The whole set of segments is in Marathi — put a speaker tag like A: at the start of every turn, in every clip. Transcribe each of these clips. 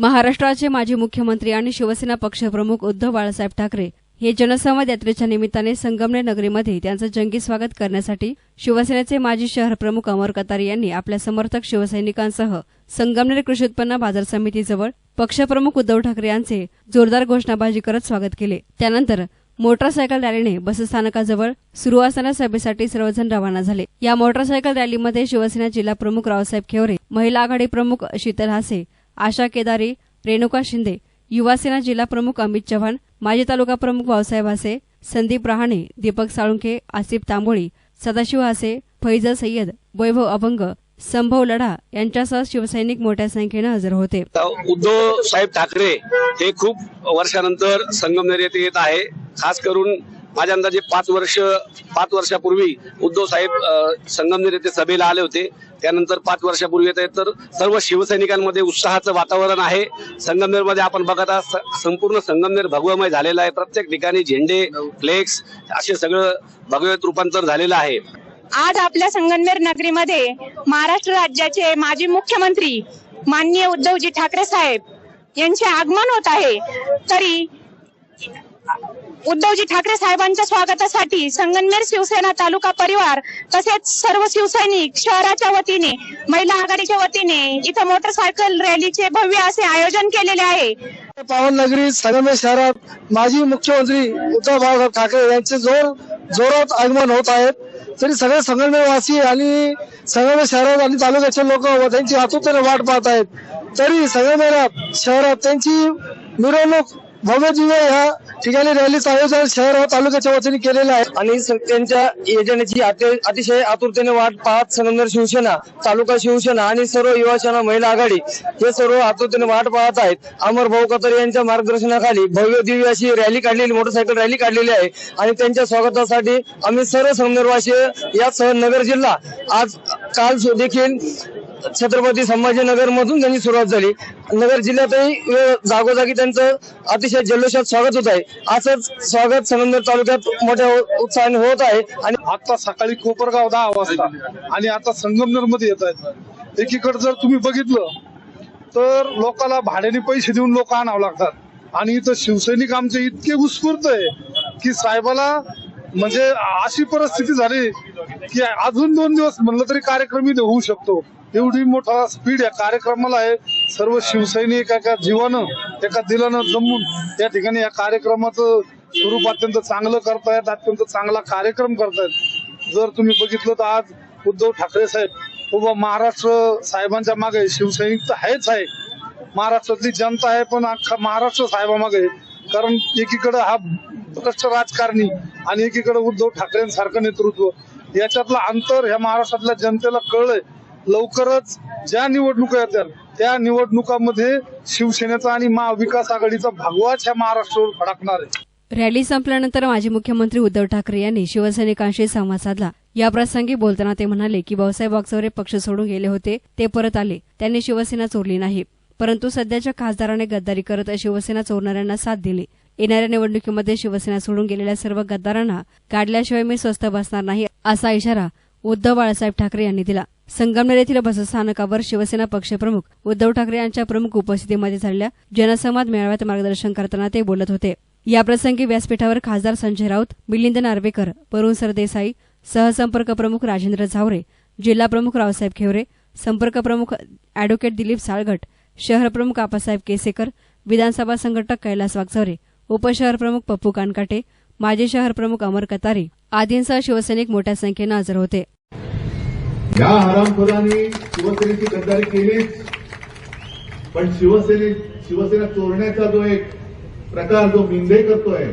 A: महाराष्ट्राचे माजी मुख्यमंत्री आणि शिवसेना पक्षप्रमुख उद्धव बाळासाहेब ठाकरे हे जनसंवाद यात्रेच्या निमित्ताने संगमनेर नगरीमध्ये त्यांचं जंगी स्वागत करण्यासाठी शिवसेनेचे माजी शहर प्रमुख अमर कतारी यांनी आपल्या समर्थक शिवसैनिकांसह संगमनेर कृषी उत्पन्न बाजार समितीजवळ पक्षप्रमुख उद्धव ठाकरे यांचे जोरदार घोषणाबाजी करत स्वागत केले. त्यानंतर मोटारसायकल रॅलीने बसस्थानकाजवळ सुरू असताना सभेसाठी सर्वजण रवाना झाले. या मोटारसायकल रॅलीमध्ये शिवसेना जिल्हा प्रमुख रावसाहेब खेवरे महिला आघाडी प्रमुख शीतल हासे आशा केदारी रेणुका शिंदे युवासेना जिल्हा प्रमुख अमित चव्हाण माजी तालुका प्रमुख भाऊसाहेब हासे संदीप रहाणे दीपक साळुंखे आसिफ तांबोळी सदाशिव हासे फैजल सय्यद वैभव अभंग संभव लढा यांच्यासह शिवसैनिक मोठ्या संख्येनं हजर होते.
B: उद्धव साहेब ठाकरे हे खूप वर्षानंतर संगमनेर येथे येत आहे. खास करून माझ्या अंदाजे पाच वर्ष पाच वर्षापूर्वी उद्धव साहेब संगमनेर येथे सभेला आले होते. त्यानंतर पाच वर्षापूर्वी येत आहेत. तर सर्व शिवसैनिकांमध्ये उत्साहाचं वातावरण आहे. संगमनेरमध्ये आपण बघत आहात संपूर्ण संगमनेर भगवमय झालेलं आहे. प्रत्येक ठिकाणी झेंडे फ्लेक्स असे सगळं भगवत रूपांतर झालेलं आहे.
C: आज आपल्या संगमनेर नगरीमध्ये महाराष्ट्र राज्याचे माजी मुख्यमंत्री माननीय उद्धवजी ठाकरे साहेब यांचे आगमन होत आहे. तरी उद्धवजी ठाकरे साहेबांच्या स्वागतासाठी संगमनेर शिवसेना तालुका परिवार तसेच सर्व शिवसैनिक शहराच्या वतीने महिला आघाडीच्या वतीने इथं मोटरसायकल रॅलीचे भव्य असे आयोजन केलेले आहे.
D: पावन नगरी संगमेश शहरात माजी मुख्यमंत्री उद्धव बाळासाहेब ठाकरे यांचे जोर जोरात आगमन होत आहेत तरी सगळे संगमेरवासी आणि संगमेर शहरात आणि तालुक्याचे लोक व त्यांची आतुरतेने वाट पाहत आहेत. तरी संगमेरात शहरात त्यांची मिरवणूक भव्य दिव्य हो, ह्या ठिकाणी रॅलीचं आयोजन शहर व तालुक्याच्या वतीने केलेलं आहे
E: आणि त्यांच्या योजनेची अतिशय आतुरतेने वाट पाहत संगमनेर शिवसेना तालुका शिवसेना आणि सर्व युवासेना महिला आघाडी हे सर्व आतुरतेने वाट पाहत आहेत. अमर भाऊ कतर यांच्या मार्गदर्शनाखाली भव्य दिव्य अशी रॅली काढलेली मोटरसायकल रॅली काढलेली आहे. आणि त्यांच्या स्वागतासाठी आम्ही सर्व संगमनेरवासी यासह नगर जिल्हा आज काल देखील छत्रपती संभाजीनगर मधून त्यांची सुरुवात झाली. नगर जिल्ह्यातही जागोजागी त्यांचं अतिशय जल्लोषात स्वागत होत आहे. असंच स्वागत संगमनेर तालुक्यात मोठ्या उत्साहाने होत आहे आणि
F: आता सकाळी कोपरगाव दहा वाजता आणि आता संगमनेरमध्ये येत आहेत. एकीकडे जर तुम्ही बघितलं तर लोकांना भाड्याने पैसे देऊन लोक आणावं लागतात. आणि इथं शिवसैनिक आमचे इतके उत्स्फूर्त आहे की साहेबाला म्हणजे अशी परिस्थिती झाली की अजून दोन दिवस म्हणलं तरी कार्यक्रम इथे होऊ शकतो. एवढी मोठा स्पीड या कार्यक्रमाला आहे. सर्व शिवसैनिक एका जीवानं एका दिलानं जमून या ठिकाणी या कार्यक्रमाचं स्वरूप अत्यंत चांगलं करतायत अत्यंत चांगला कार्यक्रम करतायत. जर तुम्ही बघितलं तर आज उद्धव ठाकरे साहेब उभा महाराष्ट्र साहेबांच्या मागे शिवसैनिक तर आहेच आहे. महाराष्ट्रातली जनता आहे पण अख्खा महाराष्ट्र साहेबामागे कारण एकीकडे हा भ्रष्ट राजकारणी आणि एकीकडे उद्धव ठाकरेंसारखं नेतृत्व. याच्यातलं अंतर ह्या महाराष्ट्रातल्या जनतेला कळलंय. लवकरच ज्या निवडणुका येतात त्या निवडणुकामध्ये शिवसेनेचा आणि महाविकास आघाडीचा भगवाच ह्या महाराष्ट्रावर फडकणार आहे.
A: रॅली संपल्यानंतर माजी मुख्यमंत्री उद्धव ठाकरे यांनी शिवसैनिकांशी संवाद साधला. या प्रसंगी बोलताना ते म्हणाले की भाऊसाहेब वागचौरे पक्ष सोडून गेले होते ते परत आले. त्यांनी शिवसेना चोरली नाही. परंतु सध्याच्या खासदाराने गद्दारी करत शिवसेना चोरणाऱ्यांना साथ दिली. येणाऱ्या निवडणुकीमध्ये शिवसेना सोडून गेलेल्या सर्व गद्दारांना काढल्याशिवाय मी स्वस्थ बसणार नाही असा इशारा उद्धव बाळासाहेब ठाकरे यांनी दिला. संगमनेर येथील बसस्थानकावर शिवसेना पक्षप्रमुख उद्धव ठाकरे यांच्या प्रमुख उपस्थितीमध्ये झालेल्या जनसंवाद मेळाव्यात मार्गदर्शन करताना ते बोलत होते. याप्रसंगी व्यासपीठावर खासदार संजय राऊत मिलिंद नार्वेकर वरुण सरदेसाई सहसंपर्क प्रमुख राजेंद्र झावरे जिल्हा प्रमुख रावसाहेब खेवरे संपर्क प्रमुख अॅडव्होकेट दिलीप साळगट शहर प्रमुख आपासाहेब केसेकर विधानसभा संघटक कैलास वागचौरे उपशहर प्रमुख पप्पू कानकाटे माजी शहर प्रमुख अमर कतारी आदींसह शिवसैनिक मोठ्या संख्येनं हजर होते.
G: या हरामखोरांनी शिवसेनेची गद्दारी केलीच पण शिवसेने शिवसेना चोरण्याचा जो एक प्रकार जो मिंदे करतोय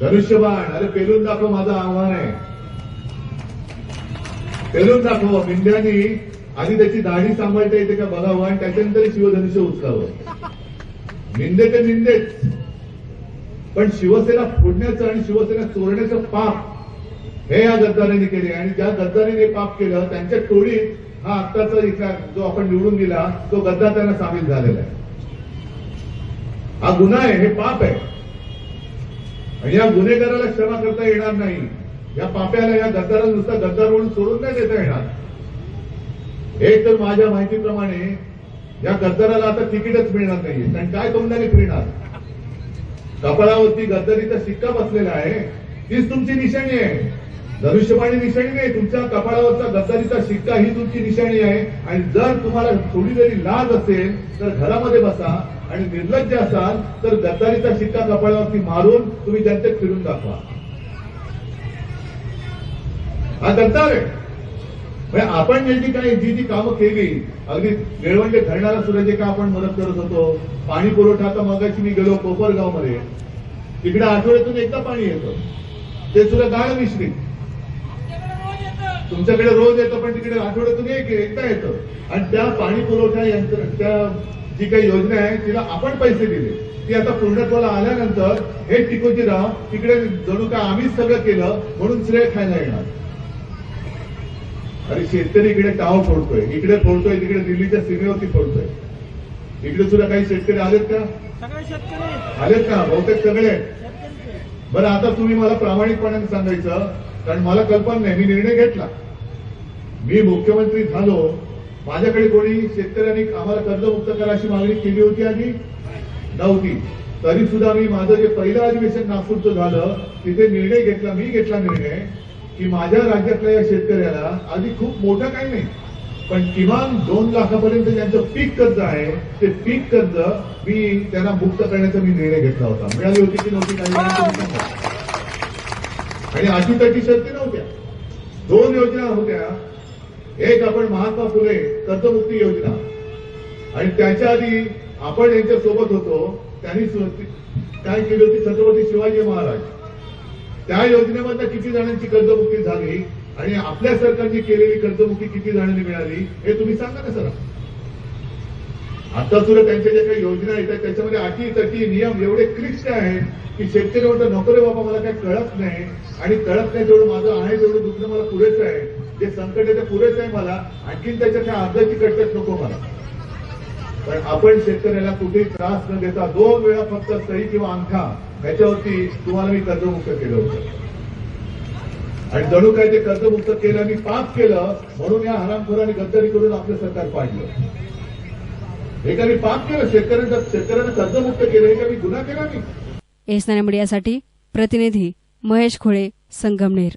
G: धनुष्यबाण अरे पेलून दाखव माझं आव्हान आहे. पेलून दाखव मिंद्यानी आधी त्याची दाढी सांभाळता येते का बघावं आणि त्याच्यानंतर शिवधनुष्य उचलावं. निंदे ते निंदेच. पण शिवसेना फोडण्याचं आणि शिवसेना चोरण्याचं पाप हे या गद्दारांनी केले. आणि ज्या गद्दारीने पाप केलं त्यांच्या टोळीत हा आत्ताचा इथला जो आपण निवडून दिला तो गद्दा त्यांना सामील झालेला आहे. हा गुन्हा आहे हे पाप आहे. आणि या गुन्हेगाराला क्षमा करता येणार नाही. या पाप्याला या गद्दाराला नुसता गद्दार म्हणून सोडून नाही देता येणार. एक तर माझ्या माहितीप्रमाणे या गद्दाराला आता तिकीटच मिळणार नाहीये. कारण काय तोंडाने फिरणार? कपाळावरती गद्दारीचा शिक्का बसलेला आहे. तीच तुमची निशाणी आहे. धनुष्यबाणी निशाणी नाही. तुमच्या कपाळावरचा गद्दारीचा शिक्का ही तुमची निशाणी आहे. आणि जर तुम्हाला थोडी जरी लाज असेल तर घरामध्ये बसा. आणि निर्लज्ज असाल तर गद्दारीचा शिक्का कपाळावरती मारून तुम्ही जनतेत फिरून दाखवा. हा गद्दार आहे. म्हणजे आपण जी काही जी जी कामं केली अगदी निळवंडे धरणाला सुद्धा जे काय आपण मदत करत होतो पाणी पुरवठा आता मगाशी मी गेलो कोपरगावमध्ये. तिकडे आठवड्यातून एकदा पाणी येतं. ते सुद्धा गाळ मिश्री तुमच्याकडे रोज येतं पण तिकडे आठवड्यातून एक एकदा येतं. आणि त्या पाणी पुरवठा यंत्र त्या जी काही योजना आहे तिला आपण पैसे दिले. ती आता पूर्णत्वाला आल्यानंतर हे टिकोजीराव तिकडे जणू काय आम्हीच सगळं केलं म्हणून श्रेय खायला येणार. अरे शेतकरी इकडे टाव फोडतोय. इकडे फोडतोय तिकडे दिल्लीच्या सीमेवरती फोडतोय. इकडे सुद्धा काही शेतकरी आलेत का? आलेत का? बहुतेक सगळे. बरं आता तुम्ही मला प्रामाणिकपणाने सांगायचं कारण मला कल्पना नाही मी निर्णय घेतला. मी मुख्यमंत्री झालो. माझ्याकडे कोणी शेतकऱ्यांनी आम्हाला कर्जमुक्त करा अशी मागणी केली होती आधी? नव्हती. तरी सुद्धा मी माझं जे पहिलं अधिवेशन नागपूरचं झालं तिथे निर्णय घेतला मी घेतला निर्णय. की माझ्या राज्यातल्या या शेतकऱ्याला आधी खूप मोठं काही नाही पण किमान दोन लाखापर्यंत ज्यांचं पीक कर्ज आहे ते पीक कर्ज मी त्यांना मुक्त करण्याचा मी निर्णय घेतला होता. मिळाली होती की नव्हती काही आणि अटीतटी शर्ती नव्हत्या. दोन योजना होत्या. एक आपण महात्मा फुले कर्जमुक्ती योजना. आणि त्याच्या आधी आपण यांच्या सोबत होतो त्यांनी काय केली होती? छत्रपती शिवाजी महाराज. त्या योजनेमधनं किती जणांची कर्जमुक्ती झाली आणि आपल्या सरकारने केलेली कर्जमुक्ती किती जणांनी मिळाली हे तुम्ही सांगा ना सर. आता सुद्धा त्यांच्या ज्या काही योजना येतात त्याच्यामध्ये अटी तटी नियम एवढे क्लिष्ट आहेत की शेतकरी म्हणतो नको बाबा मला काही कळत नाही. आणि कळत नाही जेवढं माझं आहे तेवढं दुखणं मला पुरेसं आहे. जे संकट आहे ते पुरेसं आहे मला. आणखीन त्याच्या त्या अर्धाची कटकट नको मला. पण आपण शेतकऱ्याला कुठेही त्रास न देता दोन वेळा फक्त सही किंवा अंगठा ह्याच्यावरती तुम्हाला मी कर्जमुक्त केलं होतं. आणि जणू काय ते कर्जमुक्त केलं आणि पाप केलं म्हणून या हरामखोरांनी गद्दारी करून आपलं सरकार पाडलं. हे मी पाप केलं? शेतकऱ्यांचं शेतकऱ्यांना कर्जमुक्त केलं हे का मी गुन्हा केला मी
A: एसनाने मीडियासाठी प्रतिनिधी महेश खोळे संगमनेर.